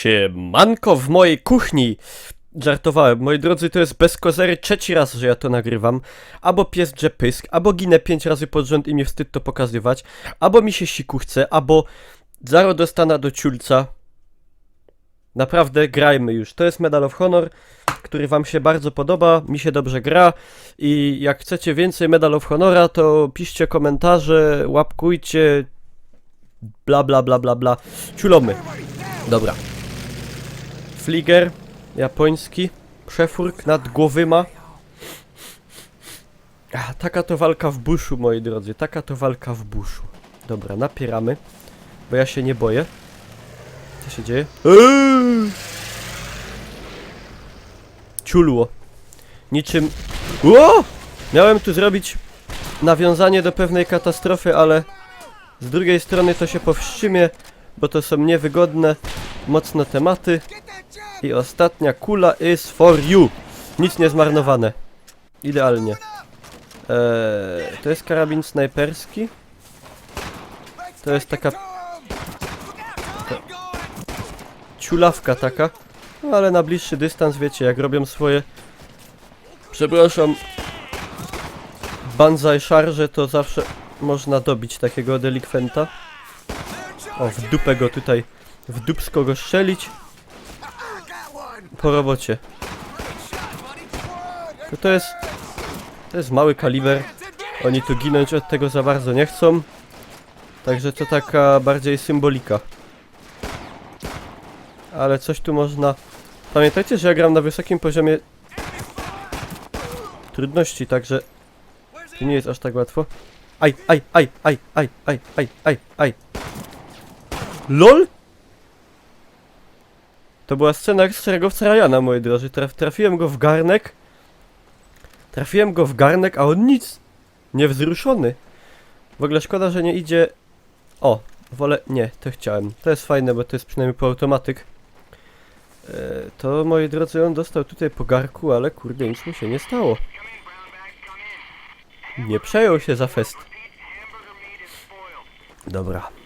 Siemanko w mojej kuchni! Żartowałem, moi drodzy, to jest bez kozery trzeci raz, że ja to nagrywam. Albo pies drze pysk, albo ginę pięć razy pod rząd i mi wstyd to pokazywać, albo mi się siku chce, albo zaro dostana do ciulca. Naprawdę, grajmy już. To jest Medal of Honor, który wam się bardzo podoba, mi się dobrze gra i jak chcecie więcej Medal of Honora, to piszcie komentarze, łapkujcie, bla bla bla bla bla. Ciulomy. Dobra. Fliger, japoński, przefurk nad głowyma. Taka to walka w buszu, moi drodzy, taka to walka w buszu. Dobra, napieramy, bo ja się nie boję. Co się dzieje? Ciulło. Niczym... O! Miałem tu zrobić nawiązanie do pewnej katastrofy, ale z drugiej strony to się powstrzymie, bo to są niewygodne, mocne tematy. I ostatnia kula is for you. Nic nie zmarnowane. Idealnie. Eee, to jest karabin snajperski. To jest taka ciulawka taka. No ale na bliższy dystans wiecie, jak robią swoje... Przepraszam. Banzai szarże to zawsze można dobić takiego delikwenta. O, w dupę go tutaj, w dupsko go strzelić. Po robocie. To, to jest, to jest mały kaliber. Oni tu ginąć od tego za bardzo nie chcą. Także to taka bardziej symbolika. Ale coś tu można... Pamiętajcie, że ja gram na wysokim poziomie trudności, także to nie jest aż tak łatwo. Aj, aj, aj, aj, aj, aj, aj, aj, aj. LOL? To była scena z szeregowca Ryana, moi drodzy. Traf, trafiłem go w garnek. Trafiłem go w garnek, a on nic. Niewzruszony. W ogóle szkoda, że nie idzie... O, wolę... Nie, to chciałem. To jest fajne, bo to jest przynajmniej półautomatyk. E, to, moi drodzy, on dostał tutaj po garku, ale kurde, nic mu się nie stało. Nie przejął się za fest. Dobra.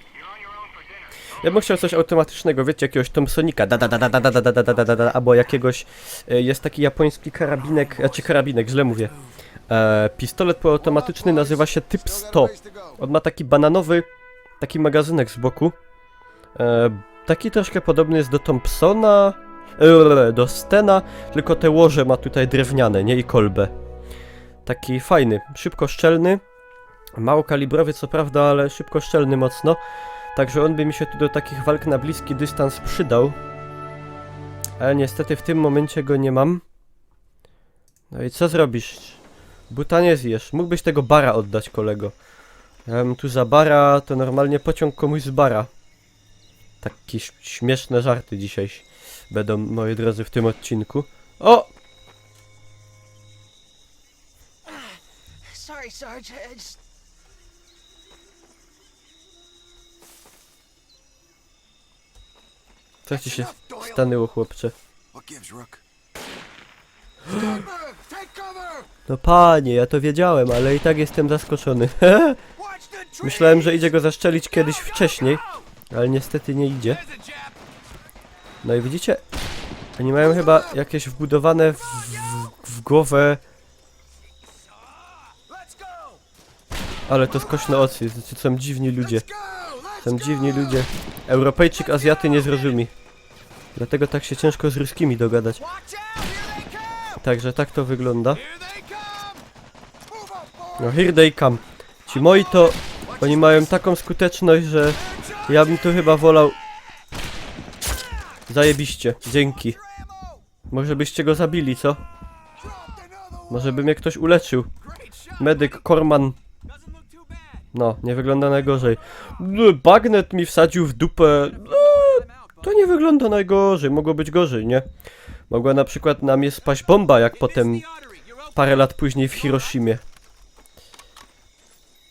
Ja bym chciał coś automatycznego, wiecie, jakiegoś Thompsonika, da da da da da da da da da da da da albo jakiegoś, e, jest taki japoński karabinek, znaczy karabinek, źle mówię. E, pistolet półautomatyczny nazywa się Typ 100. On ma taki bananowy, taki magazynek z boku. E, taki troszkę podobny jest do Thompsona, e, do Stena, tylko te łoże ma tutaj drewniane, nie i kolbę. Taki fajny, szybko szczelny, mało kalibrowy co prawda, ale szybko szczelny mocno. Także on by mi się tu do takich walk na bliski dystans przydał. Ale niestety w tym momencie go nie mam. No i co zrobisz? Buta nie zjesz. Mógłbyś tego bara oddać, kolego. Bym tu za bara, to normalnie pociąg komuś z bara. Takie śmieszne żarty dzisiaj będą, moi drodzy, w tym odcinku. O! Sorry, Sarge. I just... Co ci się stanęło, chłopcze? No panie, ja to wiedziałem, ale i tak jestem zaskoczony. Myślałem, że idzie go zaszczelić kiedyś wcześniej, ale niestety nie idzie. No i widzicie, oni mają chyba jakieś wbudowane w, w, w głowę, ale to skośne oczy, to są dziwni ludzie. Są dziwni ludzie. Europejczyk, Azjaty nie zrozumi. Dlatego tak się ciężko z ruskimi dogadać. Także tak to wygląda. No here they come. Ci moi to, oni mają taką skuteczność, że ja bym tu chyba wolał... Zajebiście, dzięki. Może byście go zabili, co? Może by mnie ktoś uleczył. Medyk, Korman. No, nie wygląda najgorzej. Bagnet mi wsadził w dupę. No, to nie wygląda najgorzej. Mogło być gorzej, nie? Mogła na przykład na mnie spaść bomba, jak potem parę lat później w Hiroshimie.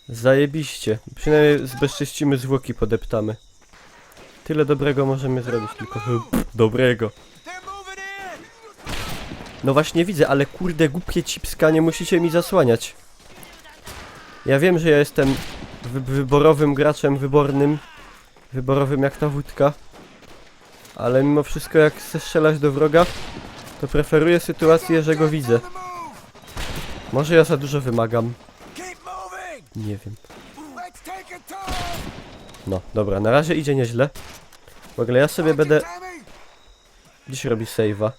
Zajebiście. Przynajmniej zbezczyścimy zwłoki, podeptamy. Tyle dobrego możemy zrobić, tylko pff, dobrego. No właśnie widzę, ale kurde głupie cipska, nie musicie mi zasłaniać. Ja wiem, że ja jestem wy wyborowym graczem, wybornym. Wyborowym jak ta wódka. Ale mimo wszystko jak chcę strzelać do wroga, to preferuję sytuację, że go widzę. Może ja za dużo wymagam. Nie wiem. No, dobra, na razie idzie nieźle. W ogóle ja sobie będę... Gdzieś robi save'a?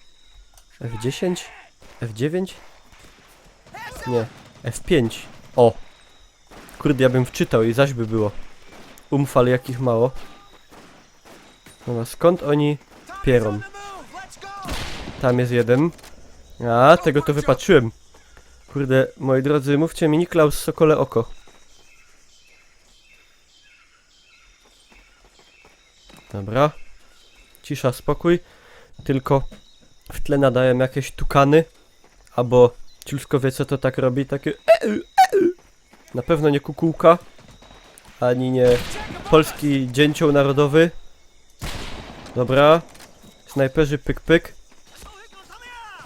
F10? F9? Nie. F5. O! Kurde, ja bym wczytał i zaś by było. Umfal jakich mało. Dobra, skąd oni pierą? Tam jest jeden. A, tego to wypatrzyłem. Kurde, moi drodzy, mówcie mi Niklaus Sokole Oko. Dobra. Cisza, spokój. Tylko w tle nadają jakieś tukany. Albo ciulsko wie co to tak robi, takie. Na pewno nie kukułka. Ani nie polski dzięcioł narodowy. Dobra. Snajperzy pyk pyk.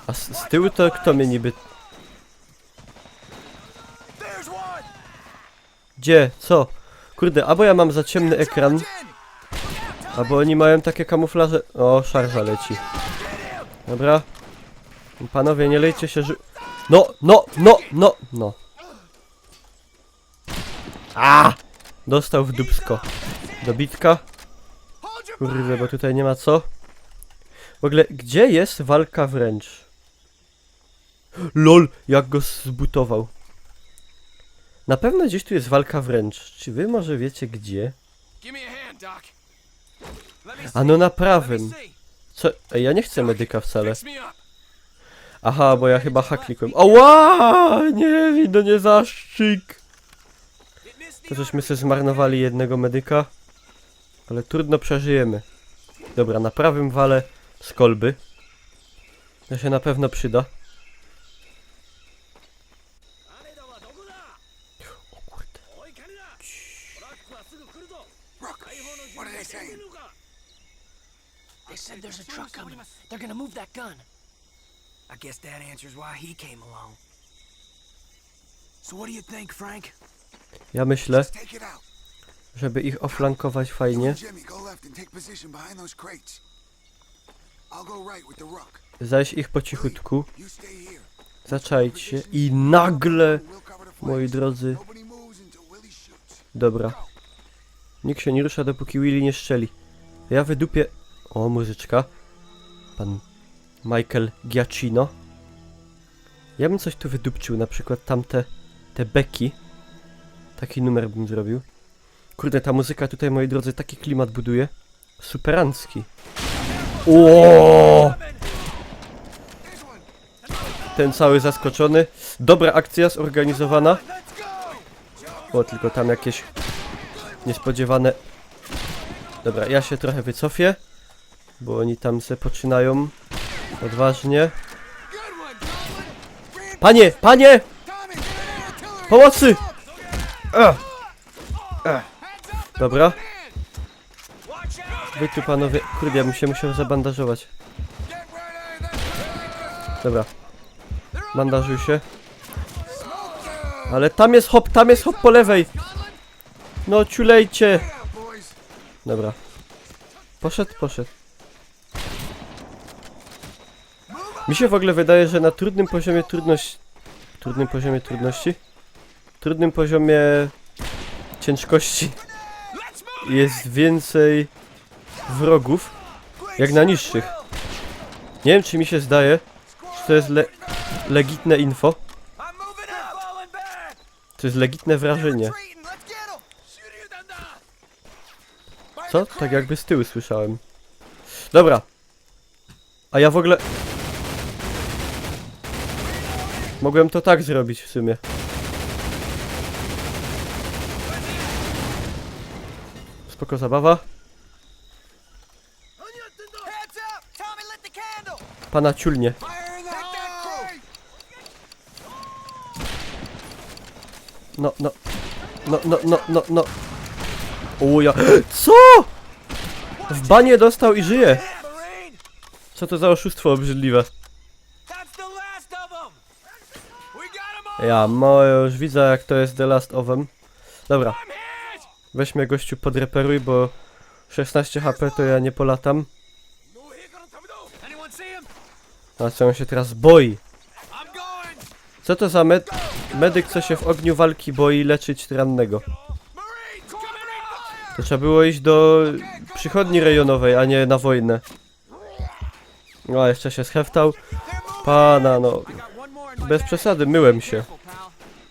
A z, z tyłu to kto mnie niby... Gdzie? Co? Kurde, albo ja mam za ciemny ekran, albo oni mają takie kamuflaże... O, szarża leci. Dobra. Panowie, nie lejcie się, że... No, no, no, no, no. A! Dostał w dupsko. Dobitka. Kurde, bo tutaj nie ma co. W ogóle, gdzie jest walka wręcz? LOL, jak go zbutował. Na pewno gdzieś tu jest walka wręcz. Czy wy może wiecie gdzie? A no na prawym. Co? Ej, ja nie chcę medyka wcale. Aha, bo ja chyba haklikłem. Oła! Nie, wido nie zaszczyk. To żeśmy sobie zmarnowali jednego medyka. Ale trudno przeżyjemy. Dobra, na prawym wale z kolby. To się na pewno przyda. O kurde. They said there's a truck coming. They're gonna move that gun. I guess that answers why he came along. So what do you think, Frank? Ja myślę, żeby ich oflankować fajnie. Zajść ich po cichutku. Zaczaić się i nagle, moi drodzy, dobra. Nikt się nie rusza, dopóki Willy nie strzeli. Ja wydupię... O, muzyczka. Pan Michael Giacchino. Ja bym coś tu wydupczył, na przykład tamte... Te beki. Taki numer bym zrobił. Kurde, ta muzyka tutaj, moi drodzy, taki klimat buduje. Superancki. O! Ten cały zaskoczony. Dobra akcja zorganizowana. O, tylko tam jakieś niespodziewane... Dobra, ja się trochę wycofię, bo oni tam se poczynają odważnie. Panie, panie! Pomocy! Dobra, wy tu panowie... Kurde, ja bym się musiał zabandażować. Dobra, bandażuj się. Ale tam jest hop, tam jest hop po lewej! No, ciulejcie! Dobra. Poszedł, poszedł. Mi się w ogóle wydaje, że na trudnym poziomie trudności... Trudnym poziomie trudności? Trudnym poziomie... Ciężkości jest więcej wrogów, jak na niższych. Nie wiem, czy mi się zdaje, czy to jest le legitne info, to jest legitne wrażenie. Co? Tak jakby z tyłu słyszałem. Dobra. A ja w ogóle... Mogłem to tak zrobić w sumie. Spoko zabawa. Pana ciulnie. No, no. No, no, no, no, no. O ja... Co? W banie dostał i żyje. Co to za oszustwo obrzydliwe. Ja, mo, już widzę jak to jest The Last of Them. Dobra. Weźmy gościu podreperuj, bo 16 HP to ja nie polatam. A co on się teraz boi? Co to za med medyk, co się w ogniu walki boi leczyć rannego? To trzeba było iść do przychodni rejonowej, a nie na wojnę. No, jeszcze się scheftał. Pana, no. Bez przesady, myłem się.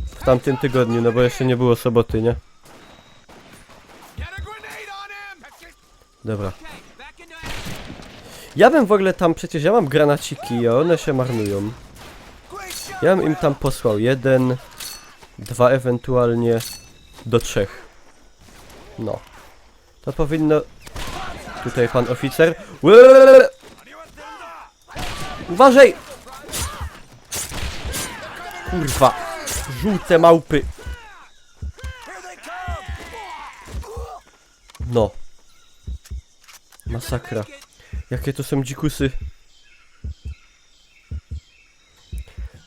W tamtym tygodniu, no bo jeszcze nie było soboty, nie? Dobra. Ja bym w ogóle tam, przecież ja mam granaciki, a one się marnują. Ja bym im tam posłał jeden, dwa ewentualnie do trzech. No. To powinno... Tutaj pan oficer. Uważaj! Kurwa. Żółte małpy. No. Masakra. Jakie to są dzikusy.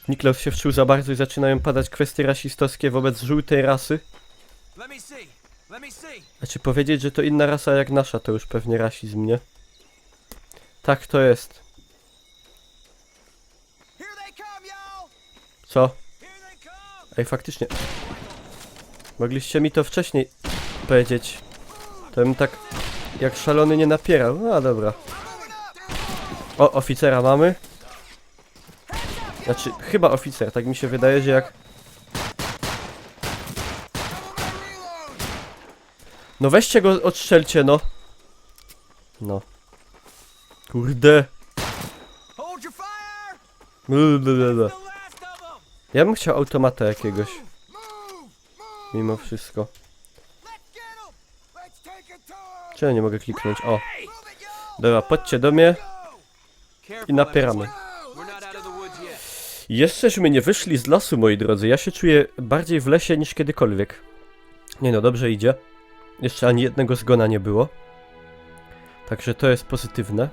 Niklaus się wczuł za bardzo i zaczynają padać kwestie rasistowskie wobec żółtej rasy. See. Znaczy powiedzieć, że to inna rasa jak nasza, to już pewnie rasizm, nie? Tak to jest. Co? Ej, faktycznie. Mogliście mi to wcześniej powiedzieć. To bym tak jak szalony nie napierał. No a dobra. O, oficera mamy. Znaczy, chyba oficer, tak mi się wydaje, że jak... No weźcie go, odstrzelcie, no. No. Kurde. Ja bym chciał automata jakiegoś, mimo wszystko. Let's get him! Let's take it to him! Czemu nie mogę kliknąć? O. Dobra, chodźcie do mnie i napieramy. Jeszcześmy nie wyszli z lasu, moi drodzy. Ja się czuję bardziej w lesie niż kiedykolwiek. Nie no, dobrze idzie. Jeszcze ani jednego zgona nie było. Także to jest pozytywne.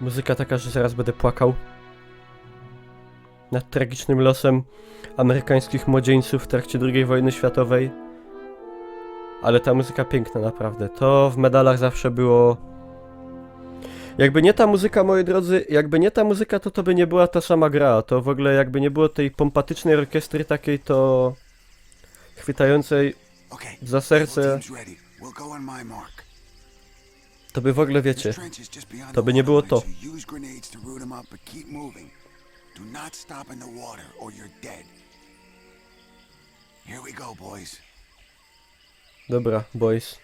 Muzyka taka, że zaraz będę płakał. Nad tragicznym losem amerykańskich młodzieńców w trakcie II wojny światowej. Ale ta muzyka piękna, naprawdę. To w medalach zawsze było. Jakby nie ta muzyka, moi drodzy, jakby nie ta muzyka, to to by nie była ta sama gra. To w ogóle jakby nie było tej pompatycznej orkiestry takiej, to chwytającej za serce, to by w ogóle wiecie. To by nie było to. Do not stop in the water, or you're dead. Here we go, boys. Dobra, boys.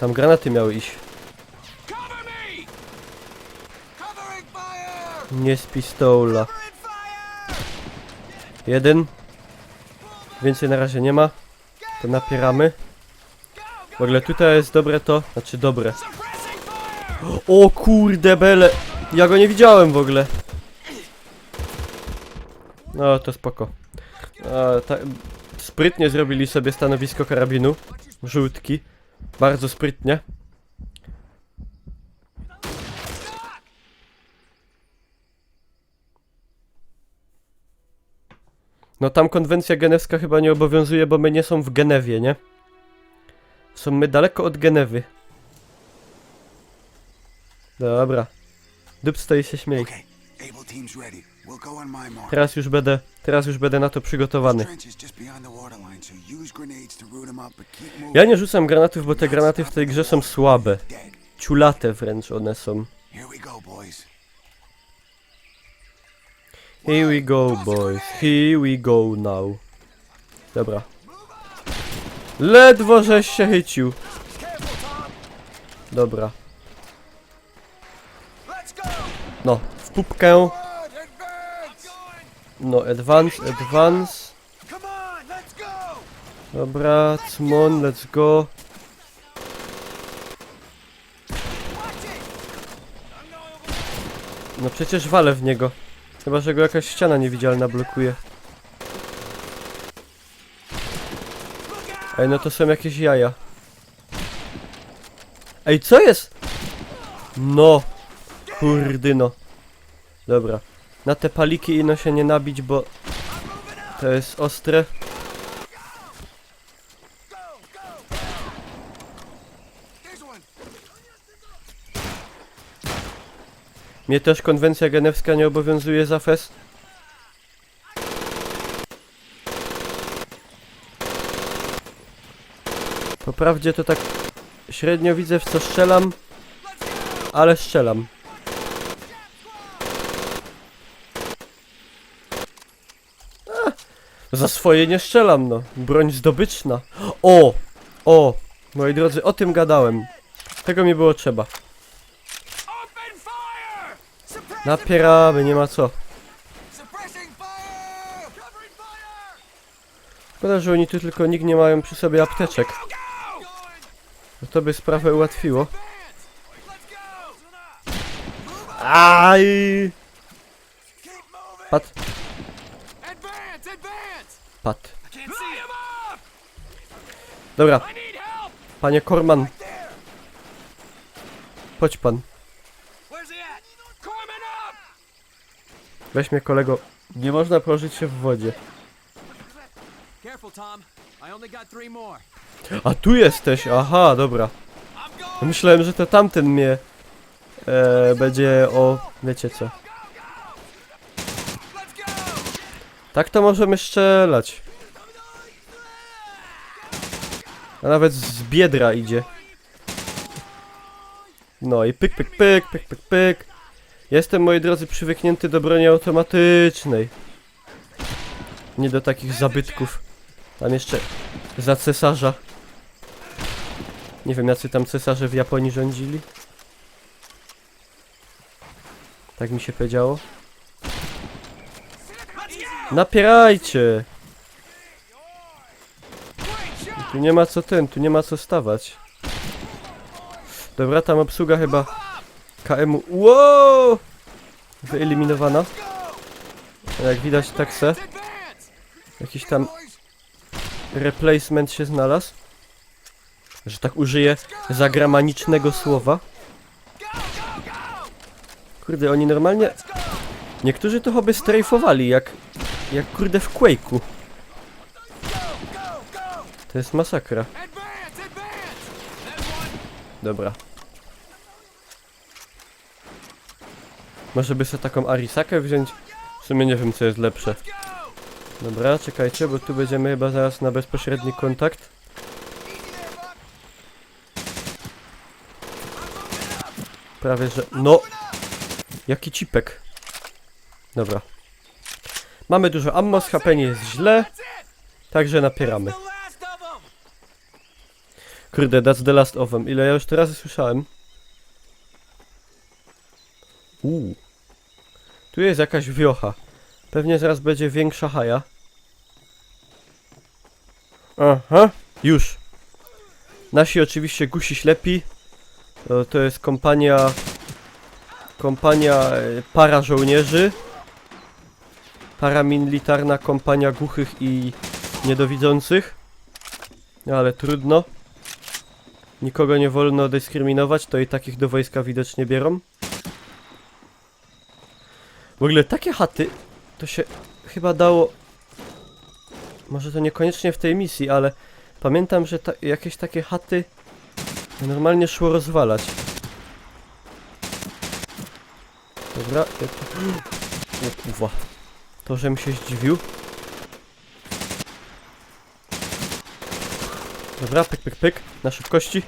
Tam granaty miały iść. Nie z pistola. Jeden. Więcej na razie nie ma. To napieramy. W ogóle tutaj jest dobre to. Znaczy dobre. O kurde bele. Ja go nie widziałem w ogóle. No to spoko. A, ta, sprytnie zrobili sobie stanowisko karabinu. Żółtki. Bardzo sprytnie. No tam konwencja genewska chyba nie obowiązuje, bo my nie są w Genewie, nie? Są my daleko od Genewy. Dobra. Dup stoi się śmiej. Teraz już będę, teraz już będę na to przygotowany. Ja nie rzucam granatów, bo te granaty w tej grze są słabe. Ciulate wręcz one są. Here we go, boys. Here we go, boys. Here we go now. Dobra. Ledwo żeś się chycił. Dobra. No, w pupkę. No, advance, advance. Dobra, cmon, let's go. No przecież walę w niego. Chyba, że go jakaś ściana niewidzialna blokuje. Ej, no to są jakieś jaja. Ej, co jest? No. Kurdyno. Dobra. Na te paliki ino się nie nabić, bo... To jest ostre. Mnie też konwencja genewska nie obowiązuje za fest. Po prawdzie to tak średnio widzę w co strzelam, ale strzelam. A, za swoje nie strzelam, no. Broń zdobyczna. O! O! Moi drodzy, o tym gadałem. Tego mi było trzeba. Napieramy, nie ma co. Szkoda, że oni tu tylko nikt nie mają przy sobie apteczek. To by sprawę ułatwiło. Aj! Pat! Up! Dobra, panie Korman, chodź pan. Weź mnie kolego. Nie można położyć się w wodzie. A tu jesteś, aha, dobra. Myślałem, że to tamten mnie e, będzie o... wiecie co. Let's go! Tak to możemy strzelać. A nawet z biedra idzie. No i pyk, pyk, pyk, pyk, pyk, pyk. Jestem, moi drodzy, przywyknięty do broni automatycznej. Nie do takich zabytków. Tam jeszcze za cesarza. Nie wiem, jacy tam cesarze w Japonii rządzili. Tak mi się powiedziało. Napierajcie! Tu nie ma co ten, tu nie ma co stawać. Dobra, tam obsługa chyba KM-u. Wow! Wyeliminowana. Jak widać tak se. Jakiś tam replacement się znalazł. Że tak użyję zagramanicznego słowa. Kurde, oni normalnie... Niektórzy to chyba strajfowali, jak... Jak kurde w Quake'u. To jest masakra. Dobra. Może by sobie taką Arisakę wziąć? W sumie nie wiem co jest lepsze. Dobra, czekajcie, bo tu będziemy chyba zaraz na bezpośredni kontakt. Prawie że... No! Jaki cipek. Dobra. Mamy dużo ammo, z HP nie jest źle, także napieramy. Kurde, that's the last of them. Ile ja już to razy słyszałem? Uuu. Tu jest jakaś wiocha. Pewnie zaraz będzie większa haja. Aha, już. Nasi oczywiście gusi ślepi. To, to jest kompania... Kompania e, para żołnierzy. Paramilitarna kompania głuchych i niedowidzących. Ale trudno. Nikogo nie wolno dyskryminować, to i takich do wojska widocznie bierą. W ogóle takie chaty to się chyba dało. Może to niekoniecznie w tej misji, ale pamiętam, że ta, jakieś takie chaty normalnie szło rozwalać. Dobra, ja tu... To, żem się zdziwił. Dobra, pyk, pyk, pyk. Na szybkości.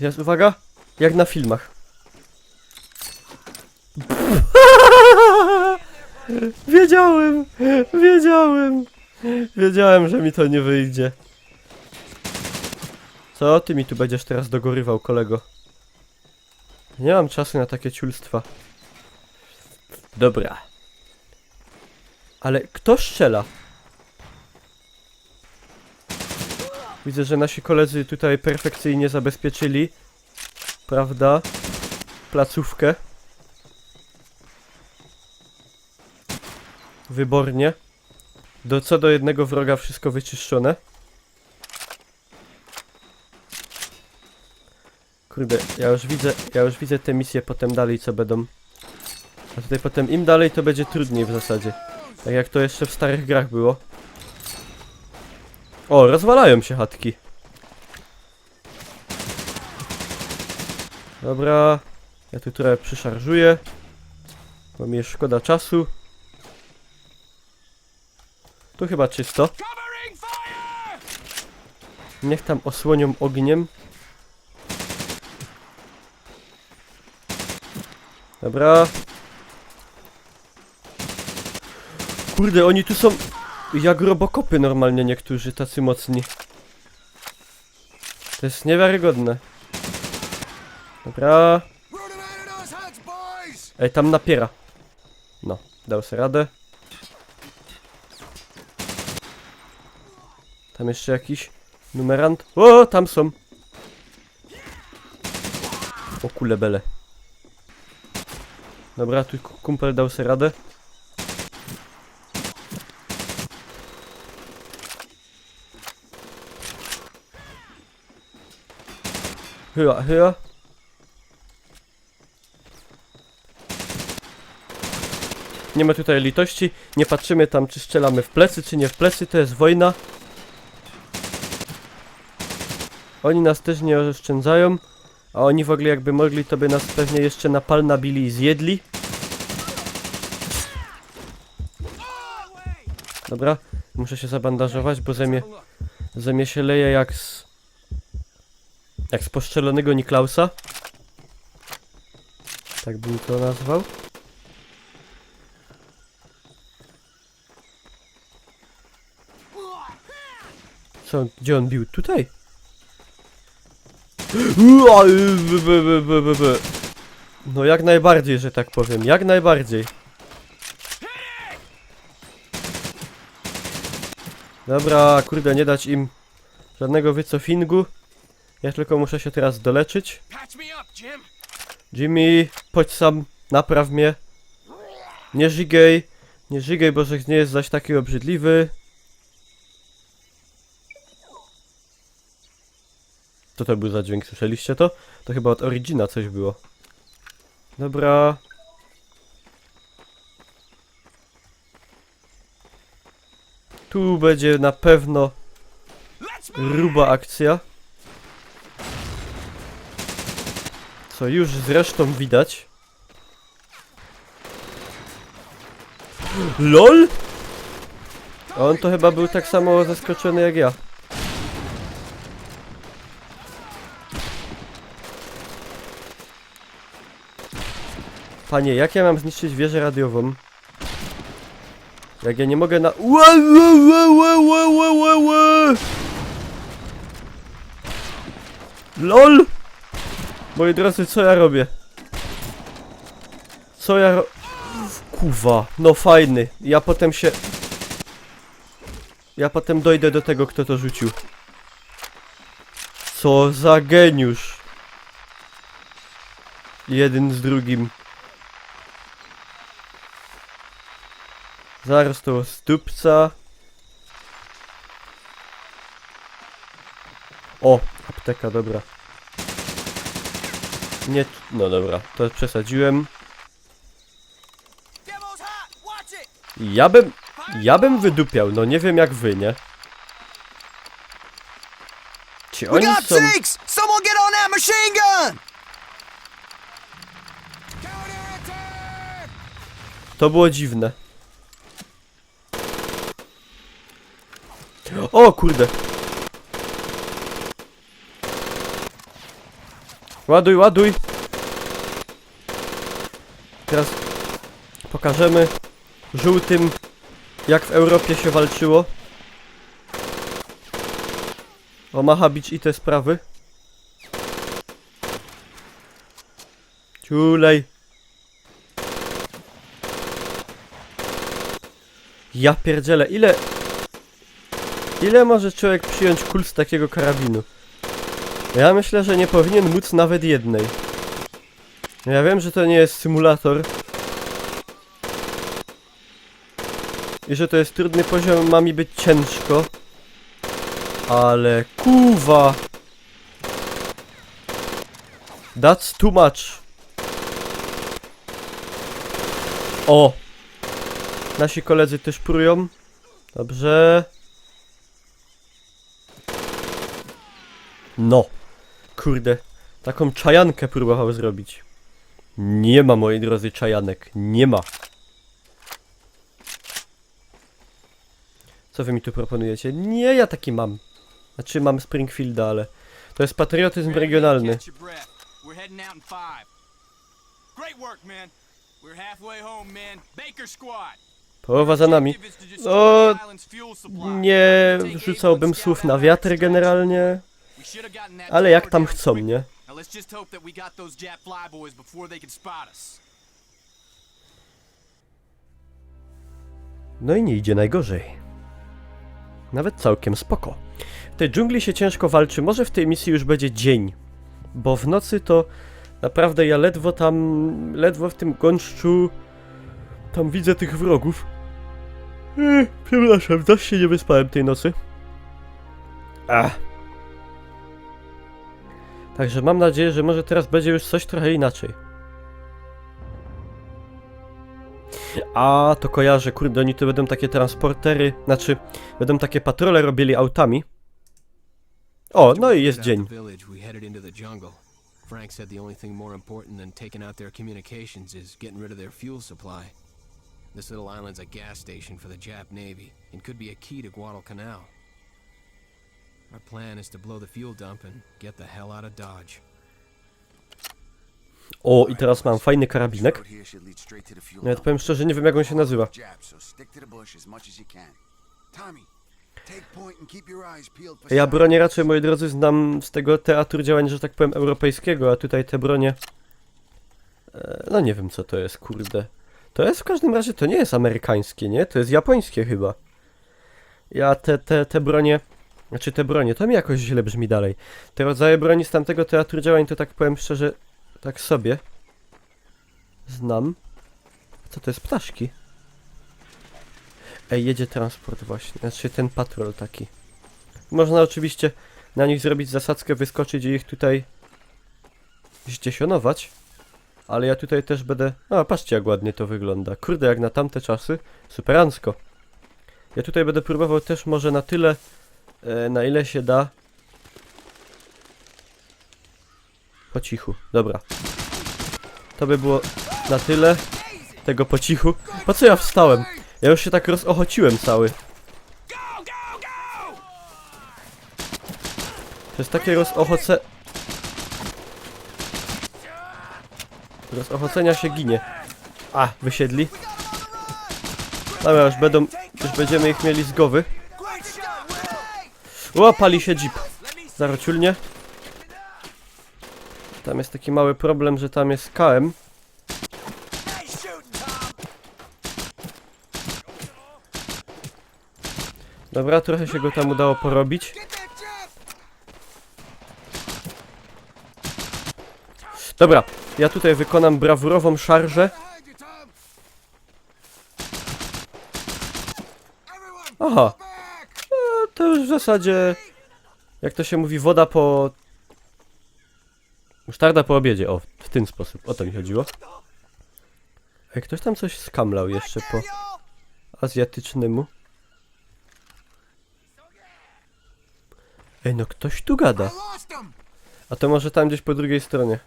Jest uwaga. Jak na filmach. Wiedziałem! Wiedziałem! Wiedziałem, że mi to nie wyjdzie. Co ty mi tu będziesz teraz dogorywał, kolego? Nie mam czasu na takie ciulstwa. Dobra. Ale kto strzela? Widzę, że nasi koledzy tutaj perfekcyjnie zabezpieczyli. Prawda? Placówkę. Wybornie. Do co do jednego wroga wszystko wyczyszczone. Kurde, ja już widzę, ja już widzę te misje potem dalej co będą. A tutaj potem im dalej to będzie trudniej w zasadzie. Tak jak to jeszcze w starych grach było. O, rozwalają się chatki. Dobra. Ja tu trochę przyszarżuję. Bo mi jest szkoda czasu. Tu chyba czysto. Niech tam osłonią ogniem. Dobra. Kurde, oni tu są jak robokopy normalnie niektórzy, tacy mocni. To jest niewiarygodne. Dobra. Ej, tam napiera. No, dał sobie radę. Tam jeszcze jakiś numerant. O, tam są. O kulebele. Dobra, tu ku- kumpel dał sobie radę. Hyła, hyła. Nie ma tutaj litości. Nie patrzymy tam, czy strzelamy w plecy, czy nie w plecy. To jest wojna. Oni nas też nie oszczędzają. A oni w ogóle jakby mogli, to by nas pewnie jeszcze na pal nabili i zjedli. Dobra, muszę się zabandażować, bo ze mnie, się leje jak z... Jak z poszczelonego Niklausa. Tak bym to nazwał. Co, gdzie on bił? Tutaj? No jak najbardziej, że tak powiem, jak najbardziej. Dobra, kurde, nie dać im żadnego wycofingu. Ja tylko muszę się teraz doleczyć. Jimmy, chodź sam, napraw mnie. Nie żygaj, nie żygaj, bo że nie jest zaś taki obrzydliwy. Co to był za dźwięk, słyszeliście to? To chyba od Origina coś było. Dobra. Tu będzie na pewno gruba akcja. Co już zresztą widać. LOL? On to chyba był tak samo zaskoczony jak ja. Panie, jak ja mam zniszczyć wieżę radiową? Jak ja nie mogę na... LOL! Moi drodzy, co ja robię? Co ja ro... Kuwa, no fajny. Ja potem się... Ja potem dojdę do tego, kto to rzucił. Co za geniusz. Jeden z drugim. Zaraz to stupca. O, apteka, dobra. Nie, no dobra, to przesadziłem. Ja bym, ja bym wydupiał, no nie wiem jak wy, nie? Ci oni są... To było dziwne. O kurde. Ładuj, ładuj. Teraz pokażemy żółtym jak w Europie się walczyło. Omaha Beach i te sprawy. Ciulej. Ja pierdzielę, ile... Ile może człowiek przyjąć kul z takiego karabinu? Ja myślę, że nie powinien móc nawet jednej. Ja wiem, że to nie jest symulator. I że to jest trudny poziom, ma mi być ciężko. Ale kuwa! That's too much. O! Nasi koledzy też prują. Dobrze. No. Kurde. Taką czajankę próbował zrobić. Nie ma, moi drodzy, czajanek. Nie ma. Co wy mi tu proponujecie? Nie, ja taki mam. Znaczy mam Springfielda, ale... To jest patriotyzm regionalny. Połowa za nami. Objective is to destroy O, the island's fuel supply. Nie let's słów na wiatr generalnie. Ale jak tam chcą, nie? No i nie idzie najgorzej. Nawet całkiem spoko. W tej dżungli się ciężko walczy, może w tej misji już będzie dzień. Bo w nocy to naprawdę ja ledwo tam, ledwo w tym gąszczu tam widzę tych wrogów. Eee, przepraszam, też się nie wyspałem tej nocy. Ach. Także mam nadzieję, że może teraz będzie już coś trochę inaczej. A, to kojarzę, kurde, oni tu będą takie transportery, znaczy, będą takie patrole robili autami. O, no i jest dzień. Frank said the only thing more important than taking out their communications is getting rid of their fuel supply. This little island's a gas station for the Jap Navy and could be a key to Guadalcanal. Our plan is to blow the fuel dump and get the hell out of Dodge. O, i teraz mam fajny karabinek. Nawet dump. powiem szczerze, nie wiem jak on się nazywa. Ja bronię raczej, moi drodzy, znam z tego teatru działań, że tak powiem, europejskiego, a tutaj te bronie... E, no nie wiem co to jest, kurde. To jest w każdym razie, to nie jest amerykańskie, nie? To jest japońskie chyba. Ja te, te, te bronie... Znaczy te bronie, to mi jakoś źle brzmi dalej. Te rodzaje broni z tamtego teatru działań, to tak powiem szczerze, tak sobie. Znam. Co to jest? Ptaszki? Ej, jedzie transport właśnie, znaczy ten patrol taki. Można oczywiście na nich zrobić zasadzkę, wyskoczyć i ich tutaj zdziesionować. Ale ja tutaj też będę... A, patrzcie jak ładnie to wygląda. Kurde, jak na tamte czasy. Superancko. Ja tutaj będę próbował też może na tyle, na ile się da. Po cichu, dobra. To by było na tyle tego po cichu. Po co ja wstałem? Ja już się tak rozochociłem cały. To jest takie rozochoce... Rozochocenia się ginie. A, wysiedli. Dobra, już będą... Już będziemy ich mieli z głowy. O, pali się jeep. Zarociulnie. Tam jest taki mały problem, że tam jest KM. Dobra, trochę się go tam udało porobić. Dobra, ja tutaj wykonam brawurową szarżę. Aha, to już w zasadzie, jak to się mówi, woda po... Musztarda po obiedzie, o, w ten sposób, o to mi chodziło. Ej, ktoś tam coś skamlał jeszcze po azjatycznemu. Ej, no ktoś tu gada. A to może tam gdzieś po drugiej stronie.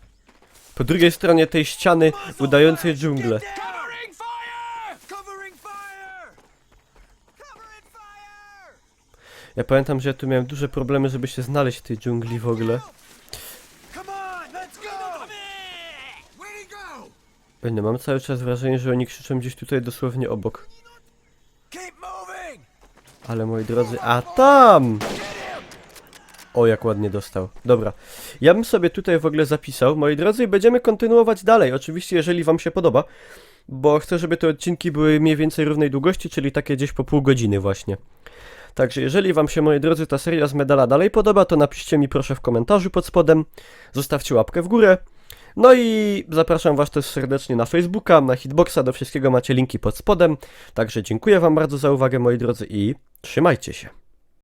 Po drugiej stronie tej ściany udającej dżunglę. Ja pamiętam, że ja tu miałem duże problemy, żeby się znaleźć w tej dżungli w ogóle. No mam cały czas wrażenie, że oni krzyczą gdzieś tutaj dosłownie obok. Ale moi drodzy, a tam! O, jak ładnie dostał. Dobra. Ja bym sobie tutaj w ogóle zapisał, moi drodzy, i będziemy kontynuować dalej. Oczywiście, jeżeli wam się podoba, bo chcę, żeby te odcinki były mniej więcej równej długości, czyli takie gdzieś po pół godziny właśnie. Także jeżeli wam się, moi drodzy, ta seria z medala dalej podoba, to napiszcie mi proszę w komentarzu pod spodem, zostawcie łapkę w górę. No i zapraszam was też serdecznie na Facebooka, na Hitboxa, do wszystkiego macie linki pod spodem. Także dziękuję wam bardzo za uwagę, moi drodzy, i trzymajcie się.